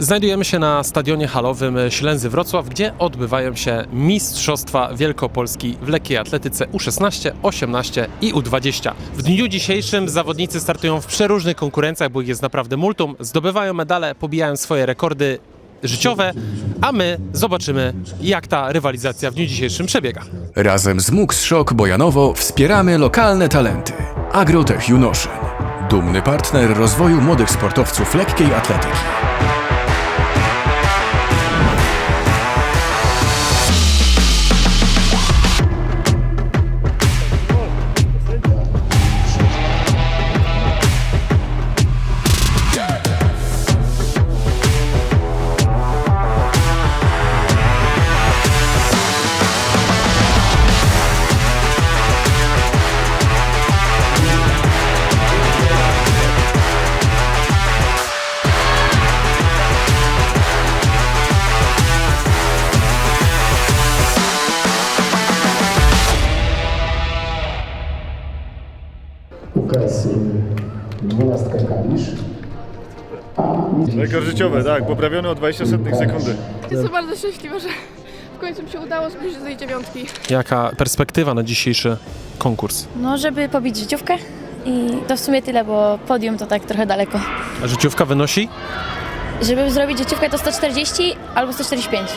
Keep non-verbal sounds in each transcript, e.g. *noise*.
Znajdujemy się na stadionie halowym Ślęzy Wrocław, gdzie odbywają się Mistrzostwa Wielkopolski w lekkiej atletyce U16, 18 i U20. W dniu dzisiejszym zawodnicy startują w przeróżnych konkurencjach, bo ich jest naprawdę multum, zdobywają medale, pobijają swoje rekordy życiowe, a my zobaczymy, jak ta rywalizacja w dniu dzisiejszym przebiega. Razem z MUX Szok Bojanowo wspieramy lokalne talenty. Agrotech Junoszyn. Dumny partner rozwoju młodych sportowców lekkiej atletyki. UKS y, dwunastka Kalisz. Rekord życiowy, tak, poprawiony o 20 setnych sekundy. Jestem bardzo szczęśliwa, że w końcu mi się udało zbliżyć do tej dziewiątki. Jaka perspektywa na dzisiejszy konkurs? No, żeby pobić życiówkę i to w sumie tyle, bo podium to tak trochę daleko. A życiówka wynosi? Żeby zrobić życiówkę to 140 albo 145.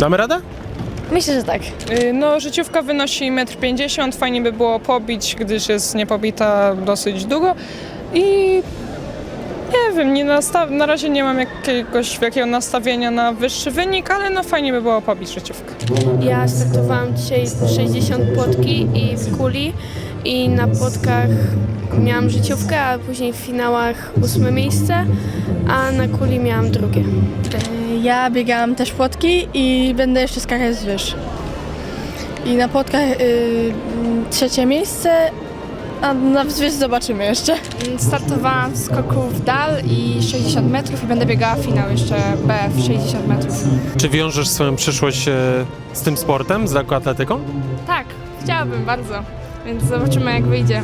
Damy radę? Myślę, że tak. Y, No, życiówka wynosi 1,50 m. Fajnie by było pobić, gdyż jest niepobita dosyć długo. I nie wiem, nie nastaw- na razie nie mam jakiegoś wielkiego nastawienia na wyższy wynik, ale no fajnie by było pobić życiówkę. Ja startowałam dzisiaj 60 płotki i w kuli i na płotkach miałam życiówkę, a później w finałach ósme miejsce, a na kuli miałam drugie. Ja biegam też płotki i będę jeszcze skakać z wyż. I na płotkach y, trzecie miejsce, a na wzwyż zobaczymy jeszcze. Startowałam w skoku w dal i 60 metrów i będę biegała finał jeszcze B w 60 metrów. Czy wiążesz swoją przyszłość e, z tym sportem, z lekką atletyką? Tak, chciałabym bardzo, więc zobaczymy jak wyjdzie.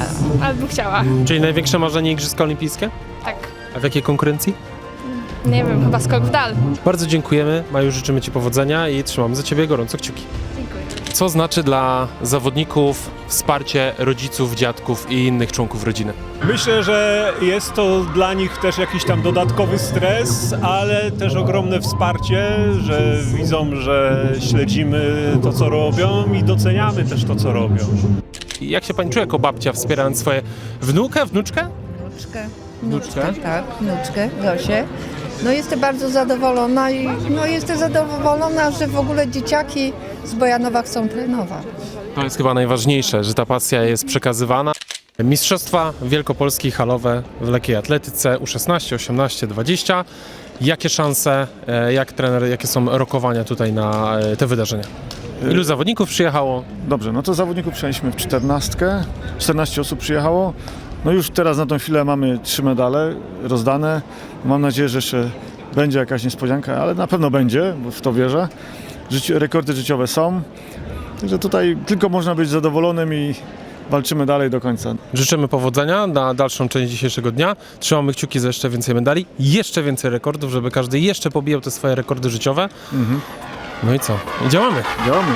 Ale, ale bym chciała, Czyli największe marzenie Igrzyska Olimpijskie? tak. A w jakiej konkurencji? Nie wiem, chyba skok w dal. Bardzo dziękujemy, Maju, życzymy Ci powodzenia i trzymamy za Ciebie gorąco kciuki. Dziękuję. Co znaczy dla zawodników wsparcie rodziców, dziadków i innych członków rodziny? Myślę, że jest to dla nich też jakiś tam dodatkowy stres, ale też ogromne wsparcie, że widzą, że śledzimy to, co robią i doceniamy też to, co robią. Jak się Pani czuje jako babcia, wspierając swoje wnukę, wnuczkę? Wnuczkę. Wnuczkę? Tak, wnuczkę, Gosię. No jestem bardzo zadowolona i no jestem zadowolona, że w ogóle dzieciaki z Bojanowa chcą trenować. To jest chyba najważniejsze, że ta pasja jest przekazywana. Mistrzostwa Wielkopolskie halowe w lekkiej atletyce U16, 18, 20. Jakie szanse, e, jak trener, jakie są rokowania tutaj na e, te wydarzenia? Ilu zawodników przyjechało? Dobrze, no to zawodników przyjęliśmy w 14, 14 osób przyjechało. No już teraz na tą chwilę mamy trzy medale rozdane. Mam nadzieję, że jeszcze będzie jakaś niespodzianka, ale na pewno będzie, bo w to wierzę. Życi- rekordy życiowe są. Także tutaj tylko można być zadowolonym i walczymy dalej do końca. Życzymy powodzenia na dalszą część dzisiejszego dnia. Trzymamy kciuki za jeszcze więcej medali, jeszcze więcej rekordów, żeby każdy jeszcze pobijał te swoje rekordy życiowe. No i co? I działamy. Działamy.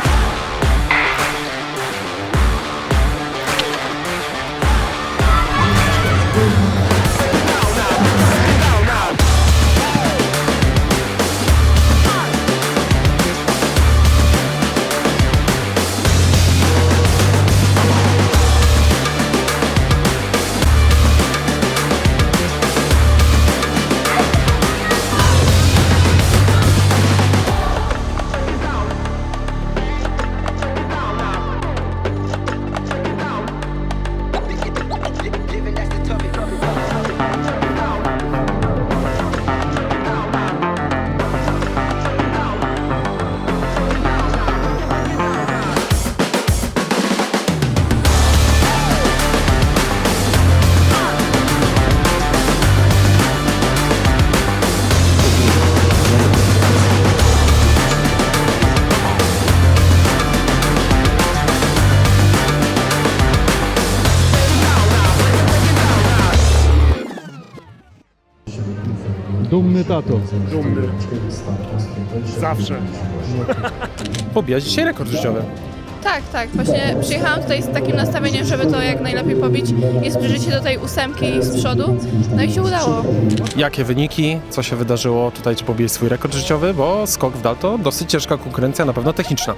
Dumny tato. Dumny. Zawsze. *laughs* Pobijasz dzisiaj rekord życiowy. Tak, tak. Właśnie przyjechałam tutaj z takim nastawieniem, żeby to jak najlepiej pobić i zbliżyć się do tej ósemki z przodu. No i się udało. Jakie wyniki? Co się wydarzyło tutaj? Czy pobiłeś swój rekord życiowy? Bo skok w dal to dosyć ciężka konkurencja, na pewno techniczna.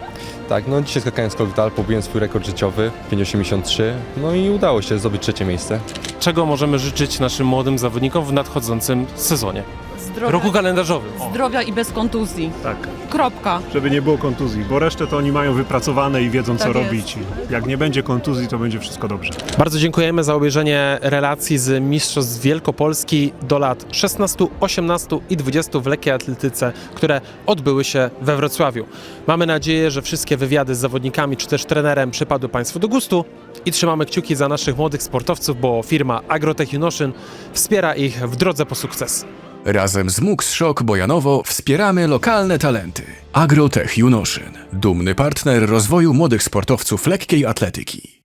Tak, no dzisiaj skakałem skok w dal, pobiłem swój rekord życiowy 5,83, no i udało się zdobyć trzecie miejsce. Czego możemy życzyć naszym młodym zawodnikom w nadchodzącym sezonie? Zdrowia, Roku kalendarzowym. zdrowia i bez kontuzji. Tak, Kropka. żeby nie było kontuzji, bo resztę to oni mają wypracowane i wiedzą co Tak jest. robić. I Jak nie będzie kontuzji, to będzie wszystko dobrze. Bardzo dziękujemy za obejrzenie relacji z Mistrzostw Wielkopolski do lat 16, 18 i 20 w lekkiej atletyce, które odbyły się we Wrocławiu. Mamy nadzieję, że wszystkie wywiady z zawodnikami czy też trenerem przypadły Państwu do gustu i trzymamy kciuki za naszych młodych sportowców, bo firma Agrotech Junoszyn wspiera ich w drodze po sukces. Razem z MUX Szok Bojanowo wspieramy lokalne talenty. Agrotech Junoszyn. Dumny partner rozwoju młodych sportowców lekkiej atletyki.